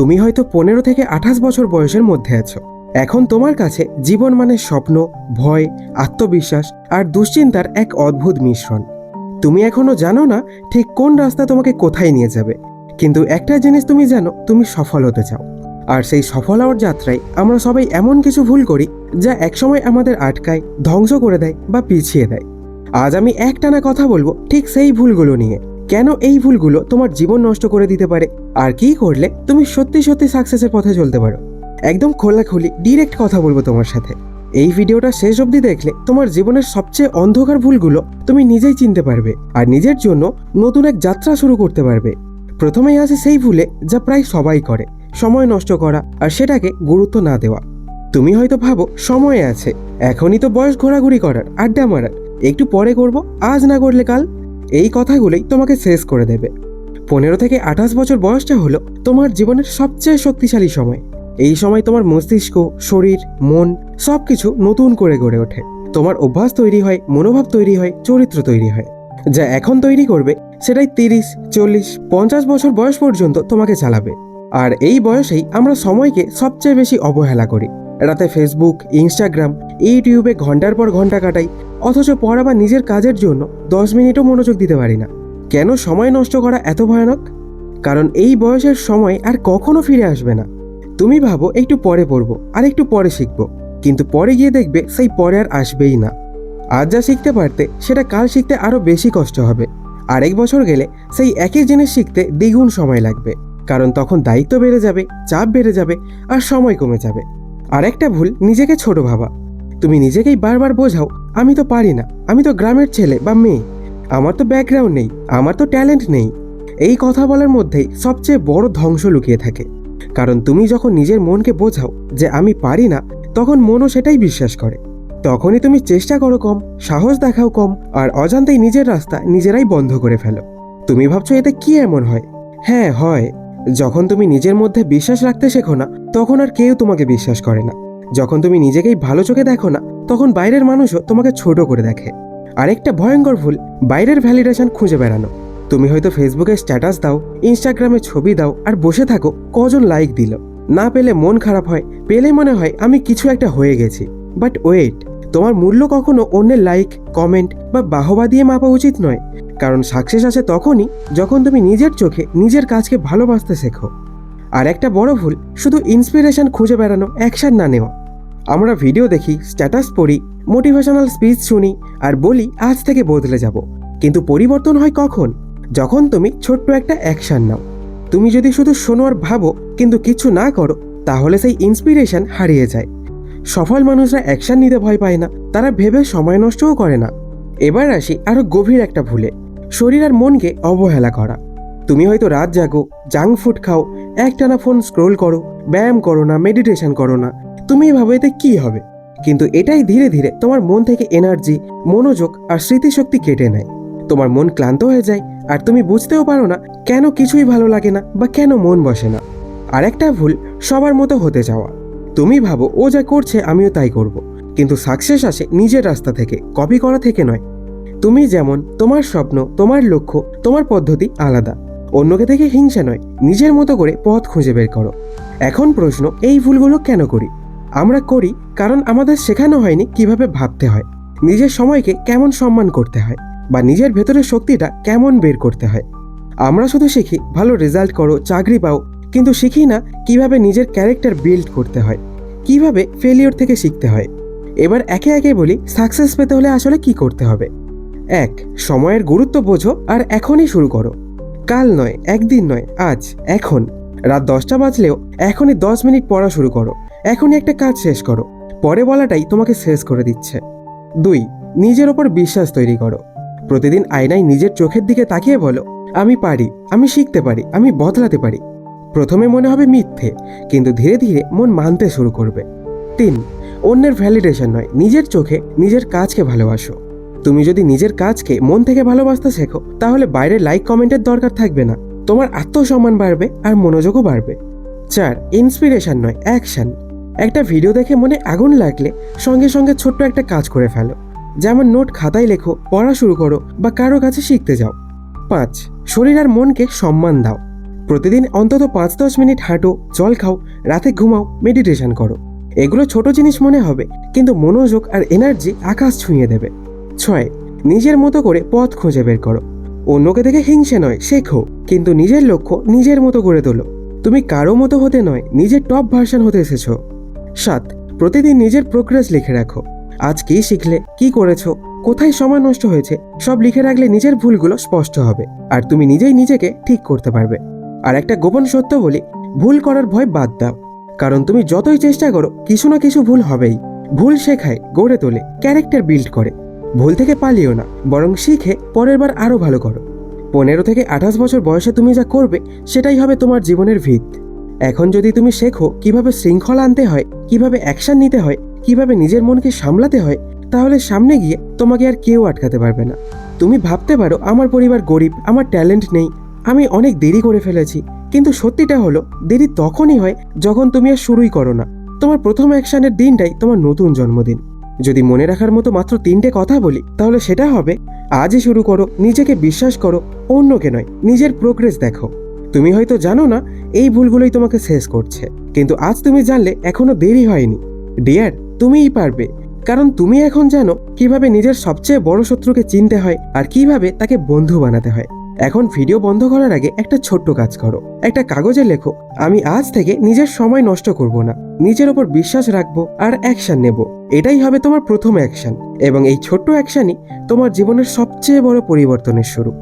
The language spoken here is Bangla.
তুমি হয়তো পনেরো থেকে আঠাশ বছর বয়সের মধ্যে আছো। এখন তোমার কাছে জীবন মানে স্বপ্ন, ভয়, আত্মবিশ্বাস আর দুশ্চিন্তার এক অদ্ভুত মিশ্রণ। তুমি এখনও জানো না ঠিক কোন রাস্তা তোমাকে কোথায় নিয়ে যাবে। কিন্তু একটা জিনিস তুমি জানো, তুমি সফল হতে চাও। আর সেই সফল হওয়ার যাত্রায় আমরা সবাই এমন কিছু ভুল করি যা একসময় আমাদের আটকায়, ধ্বংস করে দেয় বা পিছিয়ে দেয়। আজ আমি একটানা কথা বলব ঠিক সেই ভুলগুলো নিয়ে। কেন এই ভুলগুলো তোমার জীবন নষ্ট করে দিতে পারে? আর কি করলে তুমি সত্যি সত্যি সাকসেসের পথে চলতে পারো? একদম খোলাখুলি ডিরেক্ট কথা বলব তোমার সাথে। এই ভিডিওটা শেষ অবধি দেখলে তোমার জীবনের সবচেয়ে অন্ধকার ভুলগুলো তুমি নিজেই চিনতে পারবে আর নিজের জন্য নতুন এক যাত্রা শুরু করতে পারবে। প্রথমেই আছে সেই ভুলে যা প্রায় সবাই করে, সময় নষ্ট করা আর সেটাকে গুরুত্ব না দেওয়া। তুমি হয়তো ভাবো, সময় আছে, এখনই তো বয়স ঘোরাঘুরি করার, আড্ডা মারার। একটু পরে করব, আজ না করলে কাল এই কথাগুলোই তোমাকে শেষ করে দেবে। পনেরো থেকে আঠাশ বছর বয়সটা হলো তোমার জীবনের সবচেয়ে শক্তিশালী সময়। এই সময় তোমার মস্তিষ্ক, শরীর, মন সব কিছু নতুন করে গড়ে ওঠে। তোমার অভ্যাস তৈরি হয়, মনোভাব তৈরি হয়, চরিত্র তৈরি হয়। যা এখন তৈরি করবে, সেটাই তিরিশ, চল্লিশ, পঞ্চাশ বছর বয়স পর্যন্ত তোমাকে চালাবে। আর এই বয়সেই আমরা সময়কে সবচেয়ে বেশি অবহেলা করি। রাতে ফেসবুক ইনস্টাগ্রাম ইউটিউবে ঘণ্টার পর ঘণ্টা কাটাই অথচ পড়া বা নিজের কাজের জন্য দশ মিনিটও মনোযোগ দিতে পারি না। কেন সময় নষ্ট করা এত ভয়ানক? কারণ এই বয়সের সময় আর কখনো ফিরে আসবে না। তুমি ভাবো একটু পরে পড়ব, আর একটু পরে শিখব, কিন্তু পরে গিয়ে দেখবে সেই পরে আর আসবেই না। আজ যা শিখতে পারতে, সেটা কাল শিখতে আরও বেশি কষ্ট হবে। আরেক বছর গেলে সেই একই জিনিস শিখতে দ্বিগুণ সময় লাগবে। কারণ তখন দায়িত্ব বেড়ে যাবে, চাপ বেড়ে যাবে, আর সময় কমে যাবে। আর একটা ভুল, নিজেকে ছোট ভাবা। তুমি নিজেকেই বারবার বোঝাও, আমি তো পারি না, আমি তো গ্রামের ছেলে বা মেয়ে। আমার তো ব্যাকগ্রাউন্ড নেই, আমার তো ট্যালেন্ট নেই। এই কথা বলার মধ্যেই সবচেয়ে বড় ধ্বংস লুকিয়ে থাকে। কারণ তুমি যখন নিজের মনকে বোঝাও যে আমি পারি না, তখন মনও সেটাই বিশ্বাস করে। তখনই তুমি চেষ্টা করো কম, সাহস দেখাও কম, আর অজান্তেই নিজের রাস্তা নিজেরাই বন্ধ করে ফেলো। তুমি ভাবছ এতে কি এমন হয়? হ্যাঁ হয়। যখন তুমি নিজের মধ্যে বিশ্বাস রাখতে শেখো না, তখন আর কেউ তোমাকে বিশ্বাস করে না। যখন তুমি নিজেকেই ভালো চোখে দেখো না, তখন বাইরের মানুষও তোমাকে ছোট করে দেখে। আরেকটা ভয়ঙ্কর ভুল, বাইরের ভ্যালিডেশন খুঁজে বেড়ানো। তুমি হয়তো ফেসবুকে স্ট্যাটাস দাও ইনস্টাগ্রামে ছবি দাও, আর বসে থাকো, কজন লাইক দিল। না পেলে মন খারাপ হয়, পেলে মনে হয় আমি কিছু একটা হয়ে গেছি। বাট ওয়েট তোমার মূল্য কখনো অন্যের লাইক কমেন্ট বা বাহবা দিয়ে মাপা উচিত নয়। কারণ সাকসেস আছে তখনই যখন তুমি নিজের চোখে নিজের কাজকে ভালোবাসতে শেখো। আর একটা বড় ভুল, শুধু ইন্সপিরেশন খুঁজে বেড়ানো অ্যাকশন না নেওয়া। আমরা ভিডিও দেখি স্ট্যাটাস পড়ি মোটিভেশনাল স্পিচ শুনি আর বলি আজ থেকে বদলে যাব। কিন্তু পরিবর্তন হয় কখন? যখন তুমি ছোট্ট একটা অ্যাকশন নাও। তুমি যদি শুধু শোনো আর ভাবো, কিন্তু কিছু না করো, তাহলে সেই ইন্সপিরেশন হারিয়ে যায়। সফল মানুষরা অ্যাকশন নিতে ভয় পায় না, তারা ভেবে সময় নষ্টও করে না। এবার আসি আরও গভীর একটা ভুলে, শরীর আর মনকে অবহেলা করা। তুমি হয়তো রাত জাগো জাঙ্ক ফুড খাও, একটানা ফোন স্ক্রোল করো, ব্যায়াম করো না মেডিটেশন করো না তুমি ভাবো এতে কি হবে। কিন্তু এটাই ধীরে ধীরে তোমার মন থেকে এনার্জি মনোযোগ আর স্মৃতিশক্তি কেটে নেয়। তোমার মন ক্লান্ত হয়ে যায় আর তুমি বুঝতেও পারো না কেন কিছুই ভালো লাগে না বা কেন মন বসে না। আর একটা ভুল সবার মতো হতে যাওয়া। তুমি ভাবো ও যা করছে আমিও তাই করব। কিন্তু সাকসেস আসে নিজের রাস্তা থেকে কপি করা থেকে নয়। তুমি যেমন তোমার স্বপ্ন, তোমার লক্ষ্য, তোমার পদ্ধতি আলাদা। অন্যকে থেকে হিংসা নয়, নিজের মতো করে পথ খুঁজে বের করো। এখন প্রশ্ন, এই ভুলগুলো কেন করি? আমরা করি কারণ আমাদের শেখানো হয়নি কীভাবে ভাবতে হয়। নিজের সময়কে কেমন সম্মান করতে হয় বা নিজের ভেতরের শক্তিটা কেমন বের করতে হয়। আমরা শুধু শিখি, ভালো রেজাল্ট করো, চাকরি পাও। কিন্তু শিখি না কীভাবে নিজের ক্যারেক্টার বিল্ড করতে হয়, কীভাবে ফেলিওর থেকে শিখতে হয়। এবার একে একে বলি সাকসেস পেতে হলে আসলে কি করতে হবে? এক, সময়ের গুরুত্ব বোঝো আর এখনই শুরু করো। কাল নয়, একদিন নয়, আজ, এখন। রাত দশটা বাজলেও এখনই দশ মিনিট পড়া শুরু করো। এখনই একটা কাজ শেষ করো। পরে বলাটাই তোমাকে শেষ করে দিচ্ছে। দুই, নিজের ওপর বিশ্বাস তৈরি করো। প্রতিদিন আয়নায় নিজের চোখের দিকে তাকিয়ে বলো, আমি পারি, আমি শিখতে পারি, আমি বদলাতে পারি। প্রথমে মনে হবে মিথ্যে, কিন্তু ধীরে ধীরে মন মানতে শুরু করবে। তিন, অন্যের ভ্যালিডেশন নয়, নিজের চোখে নিজের কাজকে ভালোবাসো। তুমি যদি নিজের কাজকে মন থেকে ভালোবাসতে শেখো, তাহলে বাইরে লাইক কমেন্টের দরকার থাকবে না। তোমার আত্মসম্মান বাড়বে আর মনোযোগও বাড়বে। চার ইন্সপিরেশন নয় অ্যাকশন একটা ভিডিও দেখে মনে আগুন লাগলে সঙ্গে সঙ্গে ছোট্ট একটা কাজ করে ফেলো। যেমন নোট খাতায় লেখো, পড়া শুরু করো বা কারও কাছে শিখতে যাও। পাঁচ, শরীর আর মনকে সম্মান দাও। প্রতিদিন অন্তত পাঁচ দশ মিনিট হাঁটো, জল খাও, রাতে ঘুমাও মেডিটেশন করো। এগুলো ছোট জিনিস মনে হবে, কিন্তু মনোযোগ আর এনার্জি আকাশ ছুঁয়ে দেবে। ছয়, নিজের মতো করে পথ খুঁজে বের করো। অন্যকে দেখে হিংসে নয়, শেখো, কিন্তু নিজের লক্ষ্য নিজের মতো করে তোলো। তুমি কারও মতো হতে নয়, নিজের টপ ভার্সন হতে এসেছ। সাত প্রতিদিন নিজের প্রোগ্রেস লিখে রাখো। আজ কি শিখলে? কি করেছ? কোথায় সময় নষ্ট হয়েছে? সব লিখে রাখলে নিজের ভুলগুলো স্পষ্ট হবে আর তুমি নিজেই নিজেকে ঠিক করতে পারবে। আর একটা গোপন সত্য বলি, ভুল করার ভয় বাদ দাও। কারণ তুমি যতই চেষ্টা করো, কিছু না কিছু ভুল হবেই। ভুল শেখায়, গড়ে তোলে ক্যারেক্টার বিল্ড করে। ভুল থেকে পালিও না, বরং শিখে পরের বার আরও ভালো করো। পনেরো থেকে আঠাশ বছর বয়সে তুমি যা করবে, সেটাই হবে তোমার জীবনের ভিত। এখন যদি তুমি শেখো কীভাবে শৃঙ্খলা আনতে হয়, কীভাবে অ্যাকশন নিতে হয়, কীভাবে নিজের মনকে সামলাতে হয়, তাহলে সামনে গিয়ে তোমাকে আর কেউ আটকাতে পারবে না। তুমি ভাবতে পারো, আমার পরিবার গরিব, আমার ট্যালেন্ট নেই, আমি অনেক দেরি করে ফেলেছি, কিন্তু সত্যিটা হলো, দেরি তখনই হয় যখন তুমি আর শুরুই করো না। তোমার প্রথম অ্যাকশনের দিনটাই তোমার নতুন জন্মদিন। যদি মনে রাখার মতো মাত্র তিনটে কথা বলি, তাহলে সেটা হবে, আজই শুরু করো, নিজেকে বিশ্বাস করো, অন্যকে নয়, নিজের প্রোগ্রেস দেখো। তুমি হয়তো জানো না, এই ভুলগুলোই তোমাকে শেষ করছে। কিন্তু আজ তুমি জানলে এখনও দেরি হয়নি। ডিয়ার তুমিই পারবে। কারণ তুমি এখন জানো কীভাবে নিজের সবচেয়ে বড় শত্রুকে চিনতে হয় আর কীভাবে তাকে বন্ধু বানাতে হয়। এখন ভিডিও বন্ধ করার আগে একটা ছোট্ট কাজ করো। একটা কাগজে লেখো, আমি আজ থেকে নিজের সময় নষ্ট করব না। নিজের ওপর বিশ্বাস রাখব আর অ্যাকশন নেব। এটাই হবে তোমার প্রথম অ্যাকশন এবং এই ছোট্ট অ্যাকশনই তোমার জীবনের সবচেয়ে বড় পরিবর্তনের শুরু।